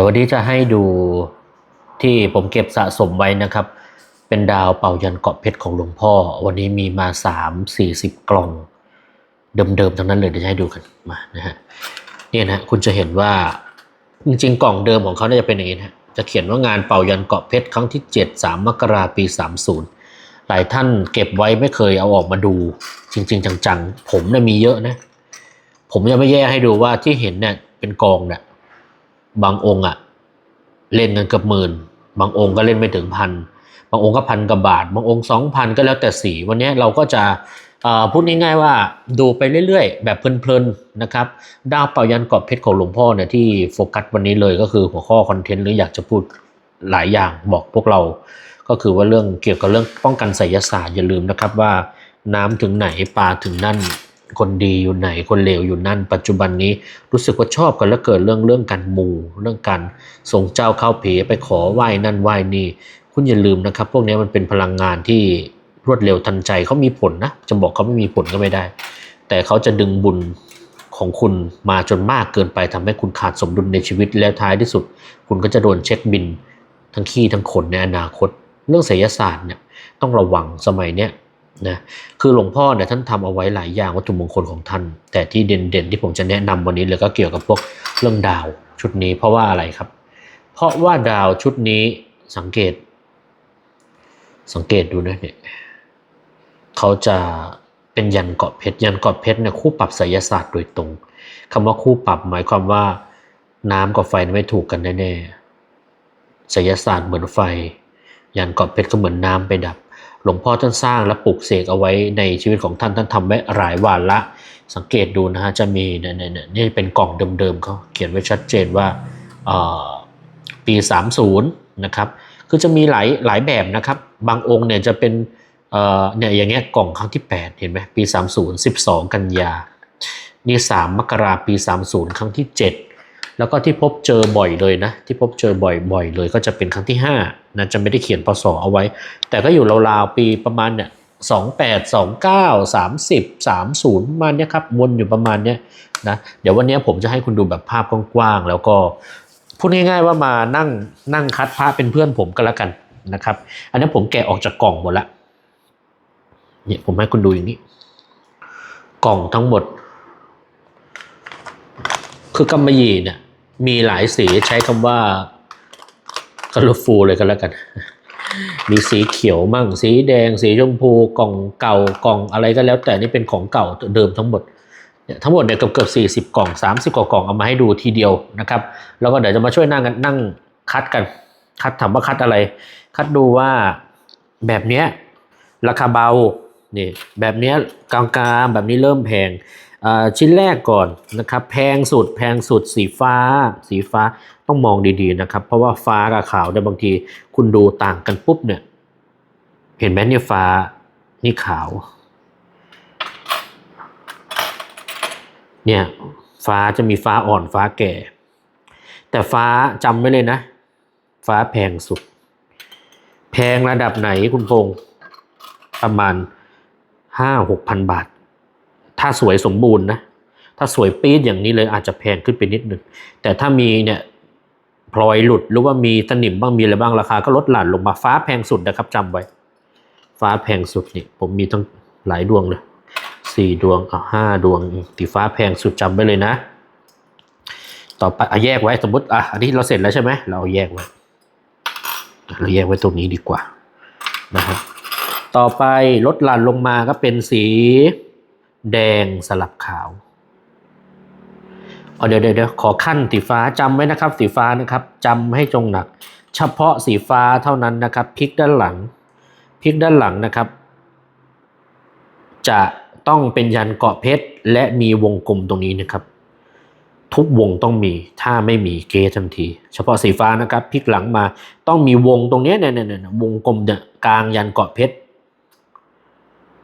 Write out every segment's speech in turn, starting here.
ดี๋ยววันนี้จะให้ดูที่ผมเก็บสะสมไว้นะครับ เป็นดาวเป่ายันเกาะเพชรของหลวงพ่อ วันนี้มีมาสามสี่สิบกล่อง เดิมๆทั้งนั้นเลยเดี๋ยวจะให้ดูกันมานะฮะนี่นะคุณจะเห็นว่าจริงๆ กล่องเดิมของเขาน่าจะเป็นอย่างนี้นะจะเขียนว่างานเป่ายันเกาะเพชรครั้งที่ 7 3 มกราปี 30 หลายท่านเก็บไว้ไม่เคยเอาออกมาดู จริง ๆ จังๆ ผมเนี่ยมีเยอะนะ ผมจะไม่แยกให้ดูว่าที่เห็นเนี่ยเป็นกองเนี่ยางองค์อะเล่นกันเกือบหมื่น บางองค์ก็เล่นไม่ถึงพัน บางองค์ก็พันกับบาท บางองค์สองพันก็แล้วแต่สี วันนี้เราก็จะพูดง่ายๆว่าดูไปเรื่อยๆ แบบเพลินๆนะครับ ดาวเป่ายันกรอบเพชรของหลวงพ่อเนี่ยที่โฟกัสวันนี้เลยก็คือหัวข้อคอนเทนต์หรืออยากจะพูดหลายอย่างบอกพวกเรา ก็คือว่าเรื่องเกี่ยวกับเรื่องป้องกันไสยศาสตร์อย่าลืมนะครับว่าน้ำถึงไหนปลาถึงนั่น คนดีอยู่ไหนคนเลวอยู่นั่น ปัจจุบันนี้รู้สึกว่าชอบกันแล้วเกิดเรื่องเรื่องการมู เรื่องการส่งเจ้าเข้าผีไปขอไหว้นั่นไหว้นี่ คุณอย่าลืมนะครับ พวกนี้มันเป็นพลังงานที่รวดเร็วทันใจเขามีผลนะจะบอกเขาไม่มีผลก็ไม่ได้ แต่เขาจะดึงบุญของคุณมาจนมากเกินไปทำให้คุณขาดสมดุลในชีวิตแล้วท้ายที่สุด คุณก็จะโดนเช็คบิน ทั้งขี้ทั้งขนในอนาคต เรื่องไสยศาสตร์เนี่ยต้องระวังสมัยเนี้ย นะคือหลวงพ่อเนี่ยท่านทำเอาไว้หลายอย่างวัตถุมงคลของท่าน แต่ที่เด่นๆที่ผมจะแนะนำวันนี้เลยก็เกี่ยวกับพวกเรื่องดาวชุดนี้เพราะว่าอะไรครับ เพราะว่าดาวชุดนี้สังเกต สังเกตดูนะเนี่ยเขาจะเป็นยันเกาะเพชรยันเกาะเพชรเนี่ยคู่ปรับไสยศาสตร์โดยตรงคำว่าคู่ปรับหมายความว่าน้ำกับไฟไม่ถูกกันแน่ๆไสยศาสตร์เหมือนไฟ ยันเกาะเพชรก็เหมือนน้ำไปดับ หลวงพ่อท่านสร้างและปลูกเสกเอาไว้ในชีวิตของท่านท่านทำไว้หลายวาระสังเกตดูนะฮะจะมีเนี่ยเนี่ยเนี่ยนี่เป็นกล่องเดิมๆเขาเขียนไว้ชัดเจนว่าปี 30 นะครับ คือจะมีหลายหลายแบบนะครับ บางองค์เนี่ยจะเป็นเอ่อเนี่ยอย่างเงี้ยกล่องครั้งที่ 8 เห็นไหมปี 30 12 กันยา นี่ 3 มกราปี 30 ครั้งที่ 7 แล้วก็ที่พบเจอบ่อยเลยนะ ที่พบเจอบ่อยบ่อยเลยก็จะเป็นครั้งที่5นะจะไม่ได้เขียนพศเอาไว้ แต่ก็อยู่ราวๆปีประมาณเนี่ย28 29 30 30ประมาณนี้ครับวนอยู่ประมาณเนี้ยนะเดี๋ยววันนี้ผมจะให้คุณดูแบบภาพกว้างๆแล้วก็พูดง่ายๆว่ามานั่งนั่งคัดพระเป็นเพื่อนผมก็แล้วกันนะครับ อันนี้ผมแกะออกจากกล่องหมดละเนี่ยผมให้คุณดูอย่างนี้ กล่องทั้งหมด คือกำมะหยี่เนี่ย มีหลายสีใช้คำว่า colorful เลยก็แล้วกัน มีสีเขียวมั่ง สีแดง สีชมพู กล่องเก่ากล่องอะไรก็แล้ว แต่นี่เป็นของเก่าเดิมทั้งหมดเนี่ยทั้งหมดเนี่ยเกือบเกือบสี่สิบกล่องสามสิบกว่ากล่องเอามาให้ดูทีเดียวนะครับ แล้วก็เดี๋ยวจะมาช่วยนั่งกันนั่งคัดกัน คัดถามว่าคัดอะไร คัดดูว่าแบบเนี้ยราคาเบานี่แบบเนี้ยกลางๆแบบนี้เริ่มแพง ชิ้นแรกก่อนนะครับแพงสุดแพงสุดสีฟ้า สีฟ้าต้องมองดีๆนะครับ เพราะว่าฟ้ากับขาวเนี่ยบางทีคุณดูต่างกันปุ๊บเนี่ยเห็นไหมเนี่ยฟ้านี่ขาว เนี่ยฟ้าจะมีฟ้าอ่อนฟ้าแก่ แต่ฟ้าจำไว้เลยนะ ฟ้าแพงสุด แพงระดับไหนคุณพงประมาณห้าหกพันบาท ถ้าสวยสมบูรณ์นะ ถ้าสวยปี๊ดอย่างนี้เลยอาจจะแพงขึ้นไปนิดนึง แต่ถ้ามีเนี่ยพลอยหลุดหรือว่ามีสนิมบ้างมีอะไรบ้างราคาก็ลดหลั่นลงมาฟ้าแพงสุดนะครับจำไว้ ฟ้าแพงสุดนี่ผมมีทั้งหลายดวงเลยสี่ดวงอะห้าดวงสีฟ้าแพงสุดจำไว้เลยนะ ต่อไปอะแยกไว้สมมติอะอันนี้เราเสร็จแล้วใช่ไหมเราเอาแยกไว้เราแยกไว้ตรงนี้ดีกว่านะครับต่อไปลดหลั่นลงมาก็เป็นสี แดงสลับขาวเดี๋ยวเดี๋ยวเดี๋ยวขอขั้นสีฟ้าจำไว้นะครับสีฟ้านะครับจำให้จงหนัก เฉพาะสีฟ้าเท่านั้นนะครับพลิกด้านหลังพลิกด้านหลังนะครับ จะต้องเป็นยันเกาะเพชรและมีวงกลมตรงนี้นะครับ ทุกวงต้องมีถ้าไม่มีเกทันที เฉพาะสีฟ้านะครับพลิกหลังมาต้องมีวงตรงนี้เนี่ยเนี่ยเนี่ยวงกลมเนี่ยกลางยันเกาะเพชร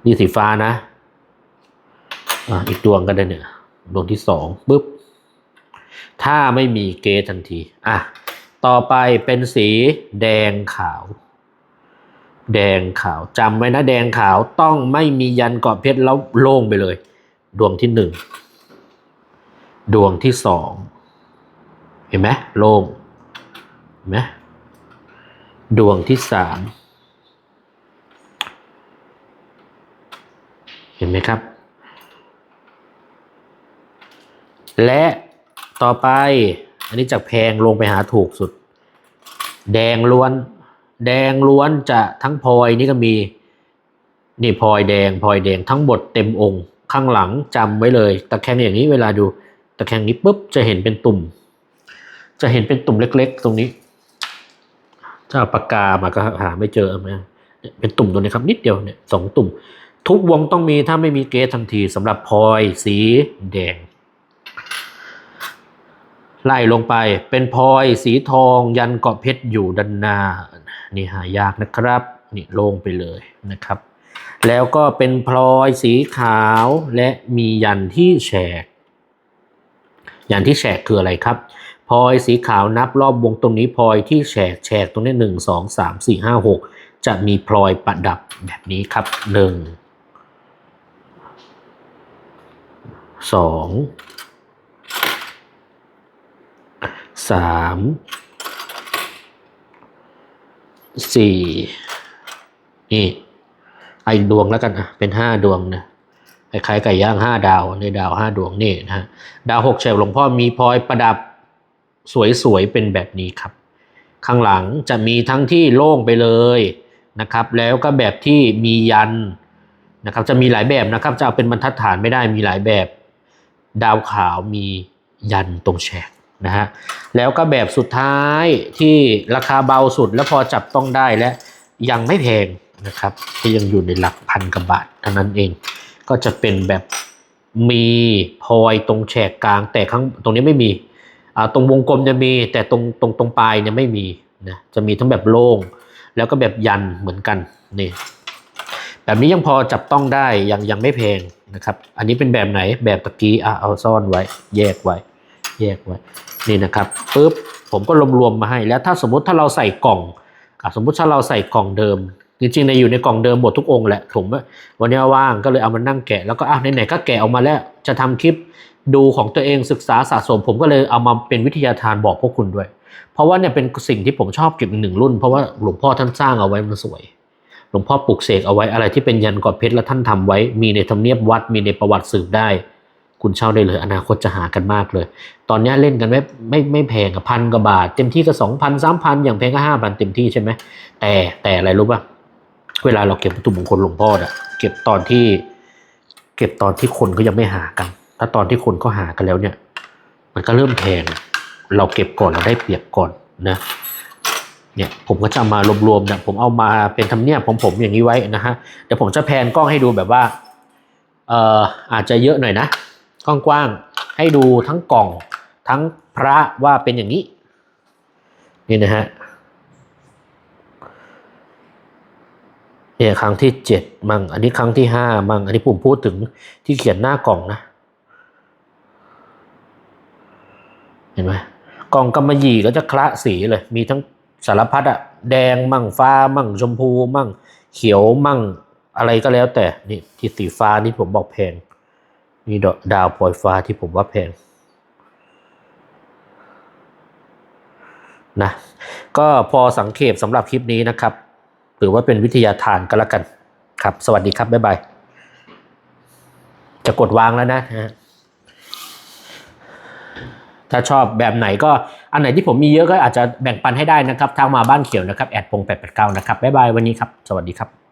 นี่สีฟ้านะ อ่าอีกดวงก็ได้เนี่ยดวงที่สองปุ๊บ ถ้าไม่มีเกทันที อะ ต่อไปเป็นสีแดงขาว แดงขาวจำไว้นะแดงขาวต้องไม่มียันเกาะเพชรแล้วโล่งไปเลย ดวงที่หนึ่ง ดวงที่สอง เห็นไหมโล่ง เห็นไหมดวงที่สาม เห็นไหมครับ และต่อไป อันนี้จากแพงลงไปหาถูกสุด แดงล้วน แดงล้วนจะทั้งพลอยนี่ก็มี นี่พลอยแดงพลอยแดงทั้งหมดเต็มองค์ ข้างหลังจำไว้เลย ตะแคงอย่างนี้เวลาดู ตะแคงนี้ปุ๊บจะเห็นเป็นตุ่ม จะเห็นเป็นตุ่มเล็ก ๆ ตรงนี้ ถ้าปากกามาก็หาไม่เจอไหมเนี่ยเป็นตุ่มตัวนี้ครับนิดเดียวเนี่ยสองตุ่ม ทุกวงต้องมีถ้าไม่มีเกสทันทีสำหรับพลอยสีแดง ไล่ลงไปเป็นพลอยสีทองยันเกาะเพชรอยู่ด้านหน้านี่หายากนะครับนี่ลงไปเลยนะครับ แล้วก็เป็นพลอยสีขาวและมียันที่แฉก ยันที่แฉกคืออะไรครับพลอยสีขาวนับรอบวงตรงนี้พลอยที่แฉกแฉกตรงนี้หนึ่งสองสามสี่ห้าหกจะมีพลอยประดับแบบนี้ครับหนึ่งสอง สามสี่นี่ไอดวงแล้วกันอะเป็นห้าดวงนะคล้ายๆไก่ย่างห้าดาวในดาวห้าดวงนี่นะฮะดาวหกแฉกหลวงพ่อมีพลอยประดับสวยๆเป็นแบบนี้ครับ ข้างหลังจะมีทั้งที่โล่งไปเลยนะครับ แล้วก็แบบที่มียันนะครับ จะมีหลายแบบนะครับ จะเอาเป็นบรรทัดฐานไม่ได้มีหลายแบบ ดาวขาวมียันตรงแฉก นะฮะแล้วก็แบบสุดท้ายที่ราคาเบาสุดแล้วพอจับต้องได้และยังไม่แพงนะครับที่ยังอยู่ในหลักพันกว่าบาทเท่านั้นเอง ก็จะเป็นแบบมีพลอยตรงแฉกกลาง แต่ข้างตรงนี้ไม่มีอ่าตรงวงกลมจะมี แต่ตรงตรงตรงปลายเนี่ยไม่มีนะจะมีทั้งแบบโล่งแล้วก็แบบยันเหมือนกันนี่แบบนี้ยังพอจับต้องได้ยังยังไม่แพงนะครับ อันนี้เป็นแบบไหนแบบตะกี้อะเอาซ่อนไว้ แยกไว้ แยกไว้นี่นะครับปุ๊บผมก็รวมๆมาให้ แล้วถ้าสมมติถ้าเราใส่กล่องอสมมติถ้าเราใส่กล่องเดิม จริงๆในอยู่ในกล่องเดิมหมดทุกองค์แหละผมว่าวันนี้ว่างก็เลยเอามานั่งแกะแล้วก็อะไหนๆก็แกะออกมาแล้วจะทำคลิปดูของตัวเองศึกษาสะสม ผมก็เลยเอามาเป็นวิทยาทานบอกพวกคุณด้วย เพราะว่าเนี่ยเป็นสิ่งที่ผมชอบเก็บอีกหนึ่งรุ่น เพราะว่าหลวงพ่อท่านสร้างเอาไว้มันสวย หลวงพ่อปลุกเสกเอาไว้อะไรที่เป็นยันกอดเพชรแล้วท่านทำไว้ มีในธรรมเนียบวัดมีในประวัติสืบได้ คุณเช่าได้เลยอนาคตจะหากันมากเลย ตอนนี้เล่นกันไม่ไม่ไม่แพงอะพันกว่าบาท เต็มที่ก็สองพันสามพันอย่างแพงก็ห้าพันเต็มที่ใช่ไหมแต่แต่อะไรรู้ป่ะเวลาเราเก็บวัตถุมงคลหลวงพ่ออะเก็บตอนที่ เก็บตอนที่คนก็ยังไม่หากัน ถ้าตอนที่คนเขาหากันแล้วเนี่ย มันก็เริ่มแพงเราเก็บก่อนเราได้เปรียบก่อนนะเนี่ยผมก็จะมารวมๆเนี่ยผมเอามาเป็นธรรมเนียบของผมอย่างนี้ไว้นะฮะเดี๋ยวผมจะแพนกล้องให้ดูแบบว่าเอ่ออาจจะเยอะหน่อยนะ กว้างๆให้ดูทั้งกล่องทั้งพระว่าเป็นอย่างนี้ นี่นะฮะเนี่ยครั้งที่เจ็ดมั่งอันนี้ครั้งที่ห้ามั่งอันนี้ผมพูดถึงที่เขียนหน้ากล่องนะ เห็นไหมกล่องกำมะหยี่ก็จะคละสีเลย มีทั้งสารพัดอะแดงมั่งฟ้ามั่งชมพูมั่ง เขียวมั่งอะไรก็แล้วแต่นี่ที่สีฟ้านี่ผมบอกแพง นี่ดาวพลอยฟ้าที่ผมว่าแพงนะก็พอสังเกตสำหรับคลิปนี้นะครับหรือว่าเป็นวิทยาทานก็แล้วกันครับ สวัสดีครับ บ๊ายบาย จะกดวางแล้วนะฮะถ้าชอบแบบไหนก็อันไหนที่ผมมีเยอะก็อาจจะแบ่งปันให้ได้นะครับทางมาบ้านเขียวนะครับแอดพง889นะครับ บ๊ายบายวันนี้ครับ สวัสดีครับ